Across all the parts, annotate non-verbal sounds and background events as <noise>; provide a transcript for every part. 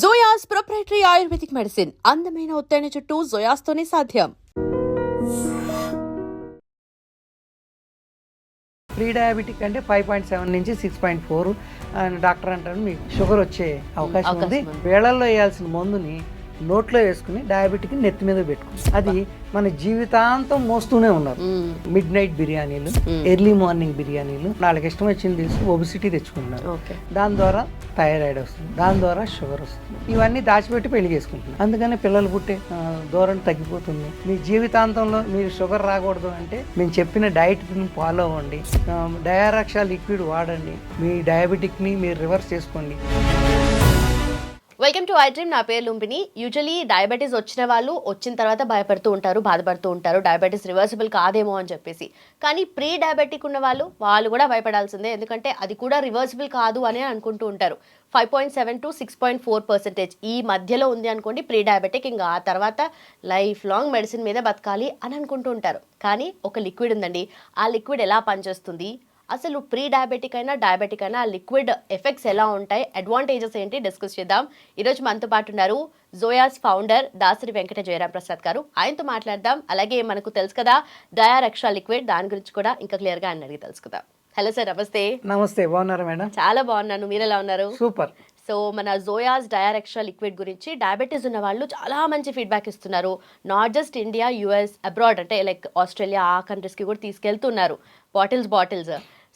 జోయాస్ proprietary Ayurvedic medicine. అందమైన ఒత్తైన చుట్టూ జోయాస్తోనే సాధ్యం. ప్రీ డయాబెటిక్ అంటే ఫైవ్ పాయింట్ సెవెన్ నుంచి సిక్స్ పాయింట్ ఫోర్ డాక్టర్ అంటారు మీకు షుగర్ వచ్చే అవకాశం ఉంది. వేళల్లో వేయాల్సిన మందుని నోట్లో వేసుకుని డయాబెటిక్ నెత్తి మీద పెట్టుకుని. అది మన జీవితాంతం మోస్తూనే ఉన్నారు. మిడ్ నైట్ బిర్యానీలు. ఎర్లీ మార్నింగ్ బిర్యానీలు వాళ్ళకి ఇష్టం వచ్చింది తెలిసి ఒబిసిటీ తెచ్చుకుంటున్నారు. దాని ద్వారా థైరాయిడ్ వస్తుంది దాని ద్వారా షుగర్ వస్తుంది. ఇవన్నీ దాచిపెట్టి పెళ్ళి చేసుకుంటున్నారు. అందుకని పిల్లలు పుట్టే ధోరణి తగ్గిపోతుంది. మీ జీవితాంతంలో మీరు షుగర్ రాకూడదు అంటే మేము చెప్పిన డైట్ ఫాలో అవ్వండి. డయారక్షా లిక్విడ్ వాడండి. మీ డయాబెటిక్ని మీరు రివర్స్ చేసుకోండి. వెల్కమ్ టు ఐ డ్రీమ్ నా పేరు లుంపిని యూజువలీ డయాబెటీస్ వచ్చిన వాళ్ళు వచ్చిన తర్వాత భయపడుతూ ఉంటారు బాధపడుతూ ఉంటారు. డయాబెటీస్ రివర్సిబుల్ కాదేమో అని చెప్పేసి. కానీ ప్రీ డయాబెటిక్ ఉన్న వాళ్ళు వాళ్ళు కూడా భయపడాల్సిందే. ఎందుకంటే అది కూడా రివర్సిబుల్ కాదు అని అనుకుంటూ ఉంటారు. Five point seven to six point four percentage ఈ మధ్యలో ఉంది అనుకోండి ప్రీ డయాబెటిక్ ఇంకా ఆ తర్వాత లైఫ్ లాంగ్ మెడిసిన్ మీద బతకాలి అని అనుకుంటూ ఉంటారు. కానీ ఒక లిక్విడ్ ఉందండి. ఆ లిక్విడ్ ఎలా పనిచేస్తుంది? అసలు ప్రీ డయాబెటిక్ అయినా డయాబెటిక్ అయినా లిక్విడ్ ఎఫెక్ట్స్ ఎలా ఉంటాయి? అడ్వాంటేజెస్ ఏంటి? డిస్కస్ చేద్దాం. ఈరోజు మనతో పాటు ఉన్నారు జోయాస్ ఫౌండర్ దాసరి వెంకట జయరాం ప్రసాద్ గారు. ఆయనతో మాట్లాడదాం. అలాగే మనకు తెలుసు కదా డయారక్షా లిక్విడ్ దాని గురించి కూడా ఇంకా క్లియర్గా ఆయన అడిగి తెలుసుకుందాం. హలో సార్ నమస్తే. నమస్తే బాగున్నారా మేడం? చాలా బాగున్నాను. మీరు ఎలా ఉన్నారు? సూపర్. సో మన జోయాస్ డయారెక్షా లిక్విడ్ గురించి డయాబెటీస్ ఉన్న వాళ్ళు చాలా మంచి ఫీడ్బ్యాక్ ఇస్తున్నారు. Not just India US abroad అంటే లైక్ ఆస్ట్రేలియా ఆ కంట్రీస్కి కూడా తీసుకెళ్తున్నారు. Bottles bottles.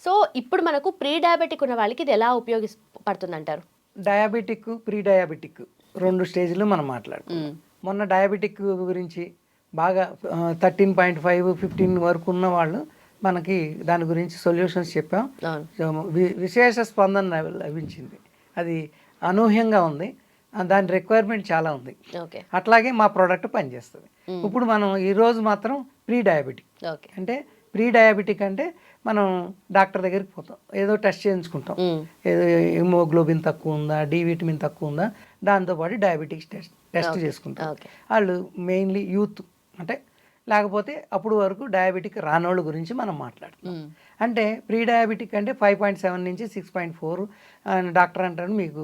సో ఇప్పుడు మనకు ప్రీ డయాబెటిక్ ఉన్న వాళ్ళకి ఇది ఎలా ఉపయోగపడుతుంది అంటారు డయాబెటిక్ ప్రీ డయాబెటిక్ రెండు స్టేజ్లు మనం మాట్లాడుకున్నాం మొన్న డయాబెటిక్ గురించి బాగా థర్టీన్ పాయింట్ ఫైవ్ ఫిఫ్టీన్ వరకు ఉన్న వాళ్ళు మనకి దాని గురించి సొల్యూషన్స్ చెప్పాం. విశేష స్పందన లభి- లభించింది. అది అనూహ్యంగా ఉంది. దాని రిక్వైర్మెంట్ చాలా ఉంది. ఓకే. అట్లాగే మా ప్రోడక్ట్ పనిచేస్తుంది. ఇప్పుడు మనం ఈరోజు మాత్రం ప్రీ డయాబెటిక్ ఓకే. అంటే ప్రీ డయాబెటిక్ అంటే మనం డాక్టర్ దగ్గరికి పోతాం. ఏదో టెస్ట్ చేయించుకుంటాం. ఏదో హిమోగ్లోబిన్ తక్కువ ఉందా డి విటమిన్ తక్కువ ఉందా దాంతోపాటు డయాబెటిక్స్ టెస్ట్ టెస్ట్ చేసుకుంటాం. వాళ్ళు మెయిన్లీ యూత్ అంటే లేకపోతే అప్పుడు వరకు డయాబెటిక్ రానోళ్ళ గురించి మనం మాట్లాడుతాం. అంటే ప్రీ డయాబెటిక్ అంటే ఫైవ్ పాయింట్ సెవెన్ నుంచి సిక్స్ పాయింట్ ఫోర్ అని డాక్టర్ అంటారు. మీకు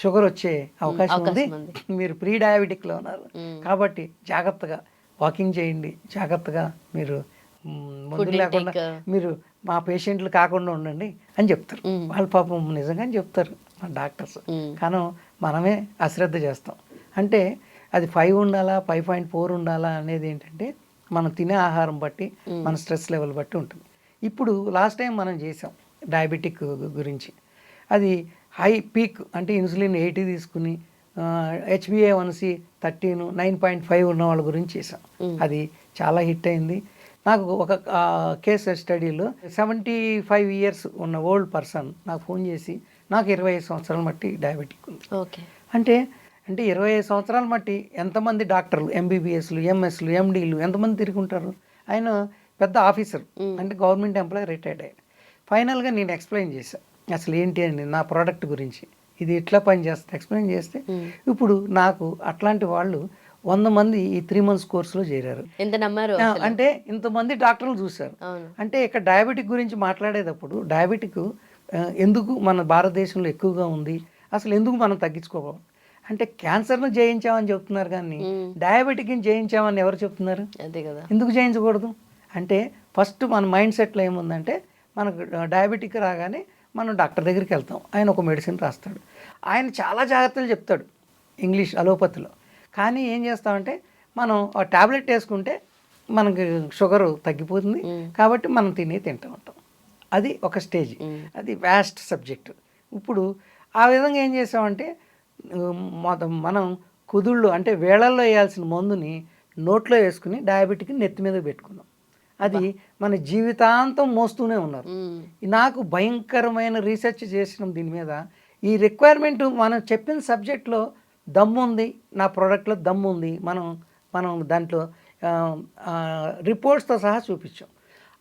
షుగర్ వచ్చే అవకాశం ఉంది. మీరు ప్రీ డయాబెటిక్లో ఉన్నారు కాబట్టి జాగ్రత్తగా వాకింగ్ చేయండి. జాగ్రత్తగా మీరు మందులు లేకుండా. మీరు మా పేషెంట్లు కాకుండా ఉండండి అని చెప్తారు. వాళ్ళ పాపం నిజంగానే చెప్తారు మా డాక్టర్స్. కానీ మనమే అశ్రద్ధ చేస్తాం. అంటే అది ఫైవ్ ఉండాలా ఫైవ్ పాయింట్ ఫోర్ ఉండాలా అనేది ఏంటంటే మనం తినే ఆహారం బట్టి మన స్ట్రెస్ లెవెల్ బట్టి ఉంటుంది. ఇప్పుడు లాస్ట్ టైం మనం చేసాం డయాబెటిక్ గురించి. అది హై పీక్ అంటే ఇన్సులిన్ ఎయిటీ తీసుకుని HBA one C thirteen nine point five ఉన్న వాళ్ళ గురించి చేసాం అది చాలా హిట్ అయింది. నాకు ఒక కేస్ స్టడీలో సెవెంటీ ఫైవ్ ఇయర్స్ ఉన్న ఓల్డ్ పర్సన్ నాకు ఫోన్ చేసి నాకు ఇరవై ఐదు సంవత్సరాల మట్టి డయాబెటిక్ ఉంది. ఓకే. అంటే అంటే ఇరవై ఐదు సంవత్సరాల మట్టి ఎంతమంది డాక్టర్లు ఎంబీబీఎస్లు ఎంఎస్లు ఎండీలు ఎంతమంది తిరిగి ఉంటారు? ఆయన పెద్ద ఆఫీసర్. అంటే గవర్నమెంట్ ఎంప్లాయీ రిటైర్డ్ అయ్యారు ఫైనల్గా నేను ఎక్స్ప్లెయిన్ చేశాను అసలు ఏంటి అని నా ప్రోడక్ట్ గురించి. ఇది ఎట్లా పనిచేస్తుంది ఎక్స్ప్లెయిన్ చేస్తే ఇప్పుడు నాకు అట్లాంటి వాళ్ళు వంద మంది ఈ త్రీ మంత్స్ కోర్సులో చేరారు. ఎంత నమ్మారు అంటే ఇంతమంది డాక్టర్లు చూశారు. అంటే ఇక్కడ డయాబెటిక్ గురించి మాట్లాడేటప్పుడు డయాబెటిక్ ఎందుకు మన భారతదేశంలో ఎక్కువగా ఉంది? అసలు ఎందుకు మనం తగ్గించుకోవాలి? అంటే క్యాన్సర్ను జయించామని చెప్తున్నారు కానీ డయాబెటిక్ని జయించామని ఎవరు చెప్తున్నారు? అదే కదా. ఎందుకు జయించకూడదు? అంటే ఫస్ట్ మన మైండ్ సెట్లో ఏముందంటే మనకు డయాబెటిక్ రాగానే మనం డాక్టర్ దగ్గరికి వెళ్తాం. ఆయన ఒక మెడిసిన్ రాస్తాడు. ఆయన చాలా జాగ్రత్తలు చెప్తాడు ఇంగ్లీష్ అలోపతిలో. కానీ ఏం చేస్తామంటే మనం ఆ టాబ్లెట్ వేసుకుంటే మనకి షుగర్ తగ్గిపోతుంది. కాబట్టి మనం తినే తింటూ ఉంటాం. అది ఒక స్టేజ్. అది వ్యాస్ట్ సబ్జెక్ట్. ఇప్పుడు ఆ విధంగా ఏం చేసామంటే మనం కుదుళ్ళు అంటే వేళల్లో వేయాల్సిన మందుని నోట్లో వేసుకుని డయాబెటిక్ నెత్తి మీద పెట్టుకున్నాం. అది మన జీవితాంతం మోస్తూనే ఉన్నారు. నాకు భయంకరమైన రీసెర్చ్ చేసిన దీని మీద. ఈ రిక్వైర్మెంట్ మనం చెప్పిన సబ్జెక్ట్లో దమ్ము ఉంది నా ప్రోడక్ట్లో దమ్ము ఉంది మనం మనం దాంట్లో రిపోర్ట్స్తో సహా చూపించాం.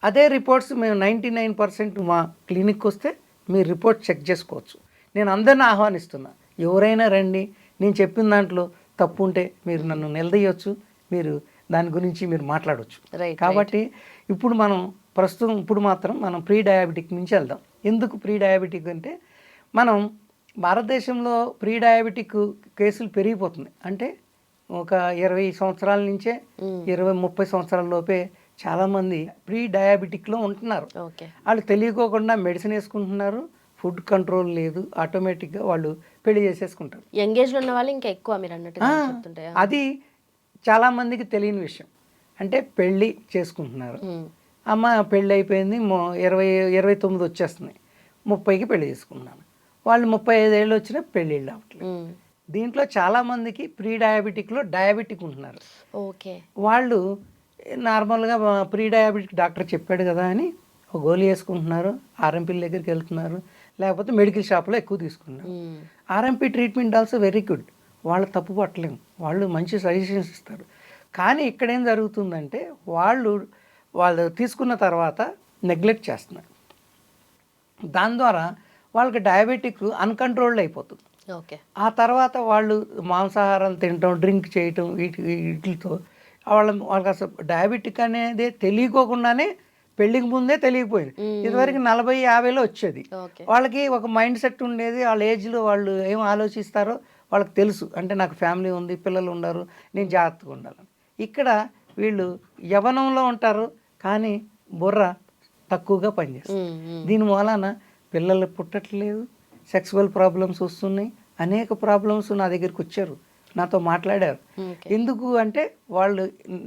అదే రిపోర్ట్స్ మేము నైంటీ నైన్ పర్సెంట్ మా క్లినిక్ వస్తే మీరు రిపోర్ట్ చెక్ చేసుకోవచ్చు. నేను అందరిని ఆహ్వానిస్తున్నా ఎవరైనా రండి నేను చెప్పిన దాంట్లో తప్పు ఉంటే మీరు నన్ను నిలదీయొచ్చు మీరు దాని గురించి మీరు మాట్లాడవచ్చు కాబట్టి ఇప్పుడు మనం ప్రస్తుతం ఇప్పుడు మాత్రం మనం ప్రీ డయాబెటిక్ నుంచి వెళ్దాం. ఎందుకు ప్రీ డయాబెటిక్ అంటే మనం భారతదేశంలో ప్రీ డయాబెటిక్ కేసులు పెరిగిపోతుంది అంటే ఒక ఇరవై సంవత్సరాల నుంచే ఇరవై ముప్పై సంవత్సరాల లోపే చాలామంది ప్రీ డయాబెటిక్లో ఉంటున్నారు వాళ్ళు తెలియకోకుండా మెడిసిన్ వేసుకుంటున్నారు. ఫుడ్ కంట్రోల్ లేదు. ఆటోమేటిక్గా వాళ్ళు పెళ్ళి చేసేసుకుంటారు. యంగ్ ఉన్న వాళ్ళు ఇంకా ఎక్కువ మీరు చెప్తుంటే అది చాలామందికి తెలియని విషయం. అంటే పెళ్ళి చేసుకుంటున్నారు. అమ్మ పెళ్ళి అయిపోయింది ఇరవై ఇరవై తొమ్మిది వచ్చేస్తుంది. ముప్పైకి పెళ్ళి చేసుకున్నాను వాళ్ళు ముప్పై ఐదేళ్ళు వచ్చినా పెళ్ళిళ్ళు అవ్వట్లేదు. ఉమ్, దీంట్లో చాలామందికి ప్రీ డయాబెటిక్లో డయాబెటిక్ ఉంటున్నారు. ఓకే. వాళ్ళు నార్మల్గా ప్రీ డయాబెటిక్ డాక్టర్ చెప్పాడు కదా అని ఒక గోళీ వేసుకుంటున్నారు ఆర్ఎంపీల దగ్గరికి వెళ్తున్నారు లేకపోతే మెడికల్ షాప్లో ఎక్కువ తీసుకున్నారు ఉమ్, RMP treatment also very good. వాళ్ళు తప్పు పట్టలేము. వాళ్ళు మంచి సజెషన్స్ ఇస్తారు. కానీ ఇక్కడ ఏం జరుగుతుందంటే వాళ్ళు వాళ్ళు తీసుకున్న తర్వాత నెగ్లెక్ట్ చేస్తున్నారు. దాని ద్వారా వాళ్ళకి డయాబెటిక్ అన్కంట్రోల్డ్ అయిపోతుంది. ఓకే. ఆ తర్వాత వాళ్ళు మాంసాహారాలు తినటం డ్రింక్ చేయటం వీటి వీటితో వాళ్ళ వాళ్ళకి అసలు డయాబెటిక్ అనేది తెలియకోకుండానే పెళ్ళికి ముందే తెలియకపోయింది. ఇదివరకు నలభై యాభైలో వచ్చేది. వాళ్ళకి ఒక మైండ్ సెట్ ఉండేది. వాళ్ళ ఏజ్లో వాళ్ళు ఏం ఆలోచిస్తారో వాళ్ళకి తెలుసు. అంటే నాకు ఫ్యామిలీ ఉంది పిల్లలు ఉన్నారు నేను జాగ్రత్తగా ఉండాలని. ఇక్కడ వీళ్ళు యవనంలో ఉంటారు కానీ బుర్ర తక్కువగా పనిచేస్తుంది. దీని వలన పిల్లలు పుట్టట్లేదు సెక్సువల్ ప్రాబ్లమ్స్ వస్తున్నాయి అనేక ప్రాబ్లమ్స్ నా దగ్గరికి వచ్చారు. నాతో మాట్లాడారు. ఎందుకు అంటే వాళ్ళు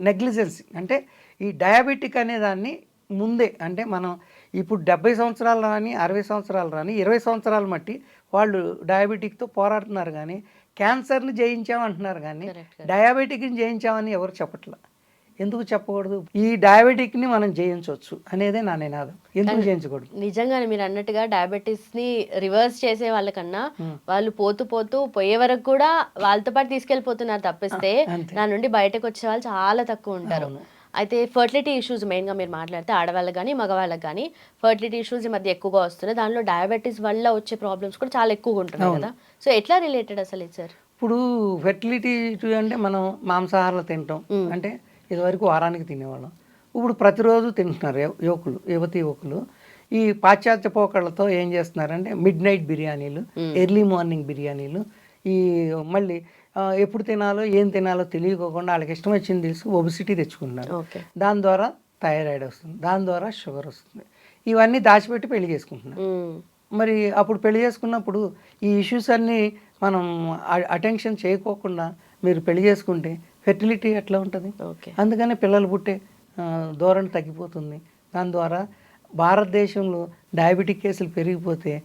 నెగ్లిజెన్సీ అంటే ఈ డయాబెటిక్ అనే దాన్ని ముందే అంటే మనం ఇప్పుడు డెబ్బై సంవత్సరాలు రాని అరవై సంవత్సరాలు రాని ఇరవై సంవత్సరాలు మట్టి వాళ్ళు డయాబెటిక్తో పోరాడుతున్నారు కానీ క్యాన్సర్ని జయించామంటున్నారు కానీ డయాబెటిక్ని జయించామని ఎవరు చెప్పట్లా? ఎందుకు చెప్పకూడదు? ఈ డయాబెటిక్ని మనం జయించవచ్చు అనేదే నా నినాదం. ఎందుకు జయించకూడదు? నిజంగానే మీరు అన్నట్టుగా డయాబెటీస్ని రివర్స్ చేసే వాళ్ళకన్నా వాళ్ళు పోతూ పోతూ పోయే వరకు కూడా వాళ్ళతో పాటు తీసుకెళ్ళిపోతున్నారు తప్పిస్తే. దాని నుండి బయటకు వచ్చే వాళ్ళు చాలా తక్కువ ఉంటారు. అయితే ఫర్టిలిటీ ఇష్యూస్ మెయిన్గా మీరు మాట్లాడితే ఆడవాళ్ళకి కానీ మగవాళ్ళకి కానీ ఫర్టిలిటీ ఇష్యూస్ ఈ మధ్య ఎక్కువగా వస్తున్నాయి. దానిలో డయాబెటీస్ వల్ల వచ్చే ప్రాబ్లమ్స్ కూడా చాలా ఎక్కువగా ఉంటున్నాయి కదా. సో ఎట్లా రిలేటెడ్ అసలు ఇది సార్ ఇప్పుడు ఫెర్టిలిటీ అంటే మనం మాంసాహారాలు తింటాం. అంటే ఇదివరకు వారానికి తినేవాళ్ళం. ఇప్పుడు ప్రతిరోజు తింటున్నారు యువకులు యువతి యువకులు. ఈ పాశ్చాత్య పోకళ్ళతో ఏం చేస్తున్నారంటే మిడ్ నైట్ బిర్యానీలు ఎర్లీ మార్నింగ్ బిర్యానీలు ఈ మళ్ళీ ఎప్పుడు తినాలో ఏం తినాలో తెలియకోకుండా వాళ్ళకి ఇష్టం వచ్చింది తెలిసి ఒబిసిటీ తెచ్చుకుంటున్నారు. దాని ద్వారా థైరాయిడ్ వస్తుంది దాని ద్వారా షుగర్ వస్తుంది. ఇవన్నీ దాచిపెట్టి పెళ్ళి చేసుకుంటున్నారు. మరి అప్పుడు పెళ్ళి చేసుకున్నప్పుడు ఈ ఇష్యూస్ అన్నీ మనం అటెన్షన్ చేయకోకుండా మీరు పెళ్ళి చేసుకుంటే ఫెర్టిలిటీ ఎట్లా ఉంటుంది? ఓకే. అందుకనే పిల్లలు పుట్టే ధోరణి తగ్గిపోతుంది. దాని ద్వారా భారతదేశంలో డయాబెటిక్ కేసులు పెరిగిపోతే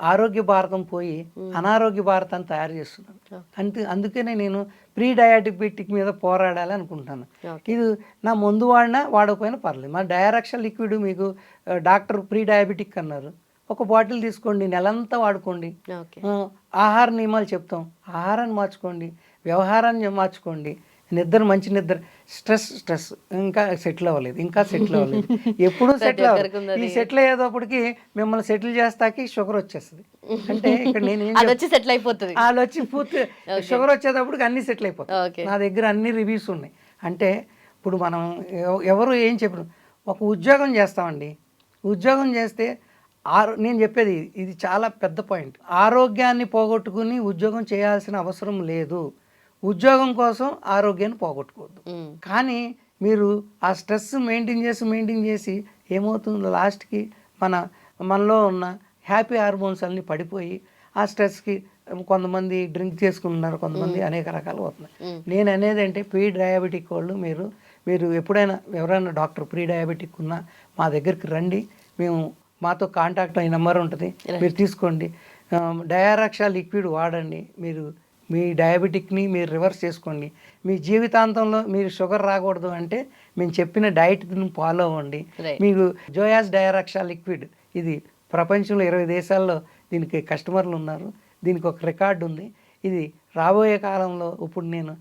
ఆరోగ్య భారతం పోయి అనారోగ్య భారతాన్ని తయారు చేస్తున్నాను. అంతే అందుకనే నేను ప్రీ డయాబెటిక్ మీద పోరాడాలి అనుకుంటాను ఇది నా ముందు వాడినా వాడకపోయినా పర్లేదు. మా డయారక్ష లిక్విడ్ మీకు డాక్టర్ ప్రీ డయాబెటిక్ అన్నారు. ఒక బాటిల్ తీసుకోండి నెలంతా వాడుకోండి. ఆహార నియమాలు చెప్తాం. ఆహారాన్ని మార్చుకోండి వ్యవహారాన్ని మార్చుకోండి. నిద్ర మంచి నిద్ర. Stress stress. ఇంకా సెటిల్ అవ్వలేదు. ఇంకా సెటిల్ అవ్వలేదు. ఎప్పుడూ సెటిల్ అవ్వలేదు. ఈ సెటిల్ అయ్యేటప్పటికి మిమ్మల్ని సెటిల్ చేస్తాకి షుగర్ వచ్చేస్తుంది. <laughs> అంటే ఇక్కడ నేను వచ్చి సెటిల్ అయిపోతుంది. వాళ్ళు వచ్చి పూర్తి <laughs> షుగర్ వచ్చేటప్పటికి అన్నీ సెటిల్ అయిపోతాయి. ఓకే. నా దగ్గర అన్ని రివ్యూస్ ఉన్నాయి. అంటే ఇప్పుడు మనం ఎవ- ఎవరు ఏం చెప్పరు ఒక ఉద్యోగం చేస్తామండి. ఉద్యోగం చేస్తే ఆరో నేను చెప్పేది. ఇది చాలా పెద్ద పాయింట్. ఆరోగ్యాన్ని పోగొట్టుకుని ఉద్యోగం చేయాల్సిన అవసరం లేదు. ఉద్యోగం కోసం ఆరోగ్యాన్ని పోగొట్టుకోవద్దు. కానీ మీరు ఆ స్ట్రెస్ మెయింటైన్ చేసి మెయింటైన్ చేసి ఏమవుతుందో లాస్ట్కి మన మనలో ఉన్న హ్యాపీ హార్మోన్స్ అన్నీ పడిపోయి ఆ స్ట్రెస్కి కొంతమంది డ్రింక్ చేసుకుంటున్నారు కొంతమంది అనేక రకాలు అవుతున్నాయి. నేను అనేది అంటే ప్రీ డయాబెటిక్ వాళ్ళు మీరు మీరు ఎప్పుడైనా ఎవరైనా డాక్టర్ ప్రీ డయాబెటిక్ ఉన్నా మా దగ్గరికి రండి. మేము మాతో కాంటాక్ట్ అయ్యే నెంబర్ ఉంటుంది. మీరు తీసుకోండి. డయారక్షా లిక్విడ్ వాడండి. మీరు మీ డయాబెటిక్ని మీరు రివర్స్ చేసుకోండి. మీ జీవితాంతంలో మీరు షుగర్ రాకూడదు అంటే మేము చెప్పిన డైట్ని ఫాలో అవ్వండి. మీకు జోయాస్ డయారక్షా లిక్విడ్ ఇది ప్రపంచంలో ఇరవై దేశాల్లో దీనికి కస్టమర్లు ఉన్నారు. దీనికి ఒక రికార్డు ఉంది. ఇది రాబోయే కాలంలో ఇప్పుడు నేను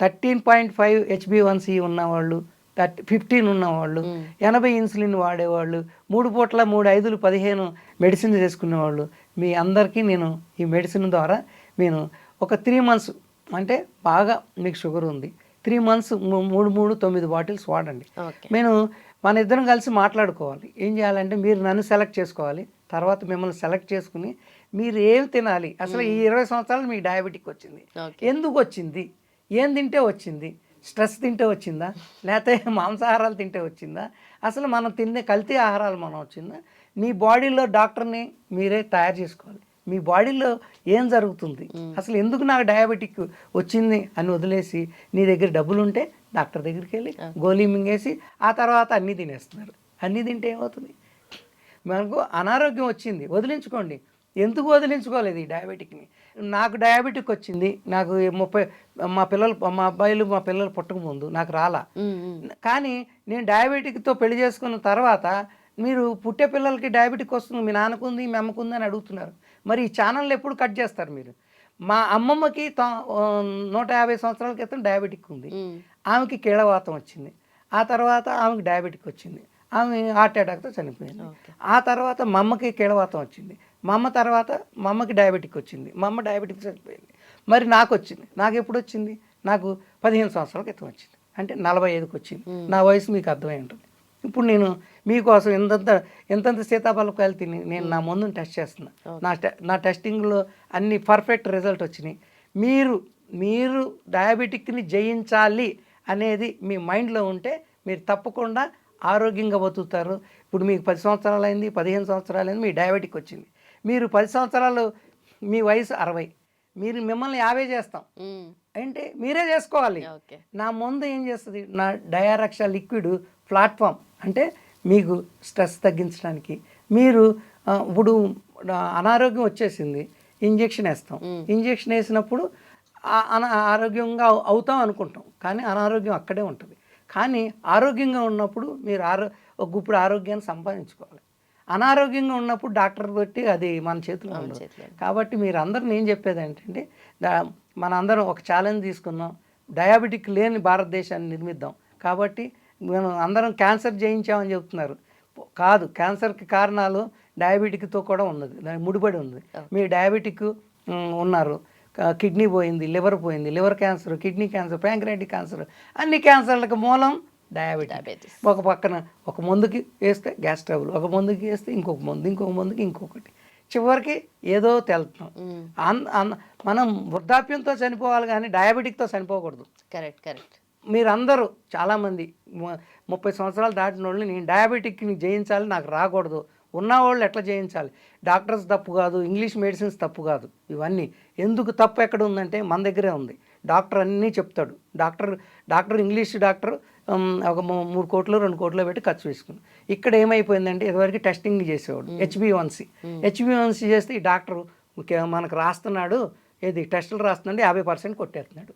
థర్టీన్ పాయింట్ ఫైవ్ హెచ్బి ఉన్నవాళ్ళు థర్టీ ఫిఫ్టీన్ ఉన్నవాళ్ళు ఎనభై ఇన్సులిన్ వాడేవాళ్ళు మూడు పూట్ల మూడు ఐదులు పదిహేను మెడిసిన్ చేసుకునేవాళ్ళు మీ అందరికీ నేను ఈ మెడిసిన్ ద్వారా నేను ఒక త్రీ మంత్స్ అంటే బాగా మీకు షుగర్ ఉంది. త్రీ మంత్స్ మూడు మూడు తొమ్మిది బాటిల్స్ వాడండి. నేను మన ఇద్దరం కలిసి మాట్లాడుకోవాలి. ఏం చేయాలంటే మీరు నన్ను సెలెక్ట్ చేసుకోవాలి. తర్వాత మిమ్మల్ని సెలెక్ట్ చేసుకుని మీరు ఏం తినాలి? అసలు ఈ ఇరవై సంవత్సరాలు మీకు డయాబెటిక్ వచ్చింది. ఎందుకు వచ్చింది? ఏం తింటే వచ్చింది? స్ట్రెస్ తింటే వచ్చిందా? లేకపోతే <laughs> మాంసాహారాలు తింటే వచ్చిందా? అసలు మనం తినే కల్తీ ఆహారాలు మనం వచ్చిందా? మీ బాడీలో డాక్టర్ని మీరే తయారు చేసుకోవాలి. మీ బాడీలో ఏం జరుగుతుంది? అసలు ఎందుకు నాకు డయాబెటిక్ వచ్చింది అని వదిలేసి నీ దగ్గర డబ్బులు ఉంటే డాక్టర్ దగ్గరికి వెళ్ళి గోళీ మింగేసి ఆ తర్వాత అన్నీ తినేస్తున్నారు. అన్నీ తింటే ఏమవుతుంది? మనకు అనారోగ్యం వచ్చింది. వదిలించుకోండి. ఎందుకు వదిలించుకోలేదు ఈ డయాబెటిక్ని నాకు డయాబెటిక్ వచ్చింది. నాకు ముప్పై మా పిల్లలు మా అబ్బాయిలు మా పిల్లలు పుట్టక ముందు నాకు రాలా. కానీ నేను డయాబెటిక్తో పెళ్ళి చేసుకున్న తర్వాత మీరు పుట్టే పిల్లలకి డయాబెటిక్ వస్తుంది. మీ నాన్నకుంది మీ అమ్మకుంది అని అడుగుతున్నారు. మరి ఈ ఛానల్ ఎప్పుడు కట్ చేస్తారు మీరు? మా అమ్మమ్మకి నూట యాభై సంవత్సరాల క్రితం డయాబెటిక్ ఉంది. ఆమెకి కీళ్ళవాతం వచ్చింది. ఆ తర్వాత ఆమెకి డయాబెటిక్ వచ్చింది. ఆమె హార్ట్ అటాక్తో చనిపోయింది. ఆ తర్వాత మా అమ్మకి కీళ్ళవాతం వచ్చింది. మా అమ్మ తర్వాత మా అమ్మకి డయాబెటిక్ వచ్చింది. మా అమ్మ డయాబెటిక్ చనిపోయింది. మరి నాకు వచ్చింది. నాకు ఎప్పుడు వచ్చింది? నాకు పదిహేను సంవత్సరాల క్రితం వచ్చింది. అంటే నలభై ఐదుకి వచ్చింది. నా వయసు మీకు అర్థమై ఉంటుంది. ఇప్పుడు నేను మీకోసం ఎంతంత ఎంతంత సీతాఫలకాయలు తిని నేను నా ముందు టెస్ట్ చేస్తున్నా. నా టె- నా టెస్టింగ్లో అన్ని పర్ఫెక్ట్ రిజల్ట్ వచ్చినాయి. మీరు మీరు డయాబెటిక్ని జయించాలి అనేది మీ మైండ్లో ఉంటే మీరు తప్పకుండా ఆరోగ్యంగా బతుకుతారు. ఇప్పుడు మీకు పది సంవత్సరాలు అయింది పదిహేను సంవత్సరాలు అయింది మీ డయాబెటిక్ వచ్చింది. మీరు పది సంవత్సరాలు మీ వయసు అరవై. మీరు మిమ్మల్ని యాభై చేస్తాం. అంటే మీరే చేసుకోవాలి. నా ముందు ఏం చేస్తుంది? నా డయారక్ష లిక్విడ్ ప్లాట్ఫామ్ అంటే మీకు స్ట్రెస్ తగ్గించడానికి. మీరు ఇప్పుడు అనారోగ్యం వచ్చేసింది. ఇంజెక్షన్ వేస్తాం. ఇంజెక్షన్ వేసినప్పుడు ఆరోగ్యంగా అవు- అవుతాం అనుకుంటాం. కానీ అనారోగ్యం అక్కడే ఉంటుంది. కానీ ఆరోగ్యంగా ఉన్నప్పుడు మీరు ఆరో ఒక గుప్పుడు ఆరోగ్యాన్ని సంపాదించుకోవాలి. అనారోగ్యంగా ఉన్నప్పుడు డాక్టర్ పెట్టి అది మన చేతిలో ఉండదు. కాబట్టి మీరు అందరూ నేను చెప్పేది ఏంటంటే దా- మన అందరం ఒక ఛాలెంజ్ తీసుకుందాం. డయాబెటిక్ లేని భారతదేశాన్ని నిర్మిద్దాం. కాబట్టి మనం అందరం క్యాన్సర్ జయించామని చెప్తున్నారు. కాదు క్యాన్సర్కి కారణాలు డయాబెటిక్తో కూడా ఉన్నది. ముడిపడి ఉంది మీరు డయాబెటిక్ ఉన్నారు. కిడ్నీ పోయింది లివర్ పోయింది liver cancer kidney cancer pancreatic cancer అన్ని క్యాన్సర్లకు మూలం డయాబెటీస్. ఒక పక్కన ఒక మందుకి వేస్తే గ్యాస్ ట్రబుల్ ఒక మందుకి వేస్తే ఇంకొక మందు ఇంకొక మందుకి ఇంకొకటి. చివరికి ఏదో తెలుతున్నాం. మనం వృద్ధాప్యంతో చనిపోవాలి కానీ డయాబెటిక్తో చనిపోకూడదు. Correct correct. మీరందరూ చాలామంది ముప్పై సంవత్సరాలు దాటిన వాళ్ళు నేను డయాబెటిక్ని జయించాలి నాకు రాకూడదు. ఉన్నవాళ్ళు ఎట్లా జయించాలి? డాక్టర్స్ తప్పు కాదు ఇంగ్లీష్ మెడిసిన్స్ తప్పు కాదు. ఇవన్నీ ఎందుకు తప్పు ఎక్కడ ఉందంటే మన దగ్గరే ఉంది. డాక్టర్ అన్నీ చెప్తాడు. డాక్టర్ డాక్టర్ ఇంగ్లీష్ డాక్టర్ ఒక మూడు కోట్లు రెండు కోట్లు పెట్టి ఖర్చు వేసుకుని ఇక్కడ ఏమైపోయిందంటే ఇదివరకు టెస్టింగ్ చేసేవాడు హెచ్బివన్సి హెచ్బివన్సి చేస్తే ఈ డాక్టర్ మనకు రాస్తున్నాడు ఏది టెస్టులు రాస్తున్నాడు యాభై పర్సెంట్ కొట్టేస్తున్నాడు.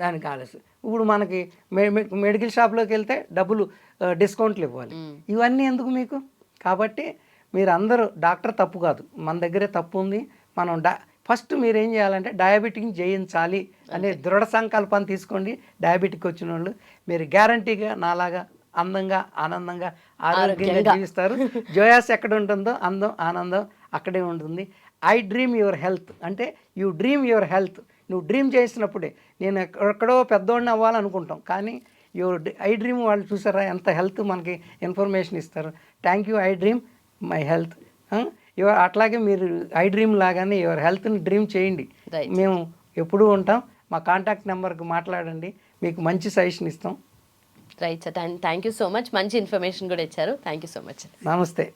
దానికి ఆలస్యం. ఇప్పుడు మనకి మెడికల్ షాప్లోకి వెళ్తే డబ్బులు డిస్కౌంట్లు ఇవ్వాలి. ఇవన్నీ ఎందుకు మీకు? కాబట్టి మీరు అందరూ డాక్టర్ తప్పు కాదు. మన దగ్గరే తప్పు ఉంది. మనం డా ఫస్ట్ మీరు ఏం చేయాలంటే డయాబెటిక్ని జయించాలి అనే దృఢ సంకల్పాన్ని తీసుకోండి. డయాబెటిక్ వచ్చిన వాళ్ళు మీరు గ్యారంటీగా నాలాగా అందంగా ఆనందంగా ఆరోగ్యంగా. జీవిస్తారు. జోయాస్ ఎక్కడ ఉంటుందో అందం ఆనందం అక్కడే ఉంటుంది. ఐ డ్రీమ్ యువర్ హెల్త్ అంటే యూ డ్రీమ్ యువర్ హెల్త్ నువ్వు డ్రీమ్ చేసినప్పుడే. నేను ఎక్కడో పెద్దోడిని అవ్వాలనుకుంటాం. కానీ యువర్ ఐ డ్రీమ్ వాళ్ళు చూసారా? ఎంత హెల్త్ మనకి ఇన్ఫర్మేషన్ ఇస్తారు. Thank you I dream my health your అట్లాగే మీరు ఐ డ్రీమ్ లాగానే యువర్ హెల్త్ని డ్రీమ్ చేయండి. మేము ఎప్పుడూ ఉంటాం. మా కాంటాక్ట్ నెంబర్కి మాట్లాడండి. మీకు మంచి సజెషన్ ఇస్తాం. Right sir thank you so much మంచి ఇన్ఫర్మేషన్ కూడా ఇచ్చారు థ్యాంక్ యూ సో మచ్ నమస్తే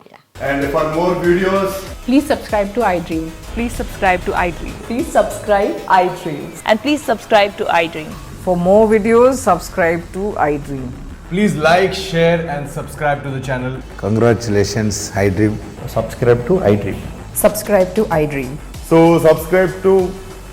And for more videos, Please subscribe to iDream. Please subscribe to iDream. Please subscribe iDream. And please subscribe to iDream. For more videos, subscribe to iDream. please like, share, and subscribe to the channel. Congratulations, iDream. subscribe to iDream. Subscribe to iDream. So, subscribe to iDream Media. I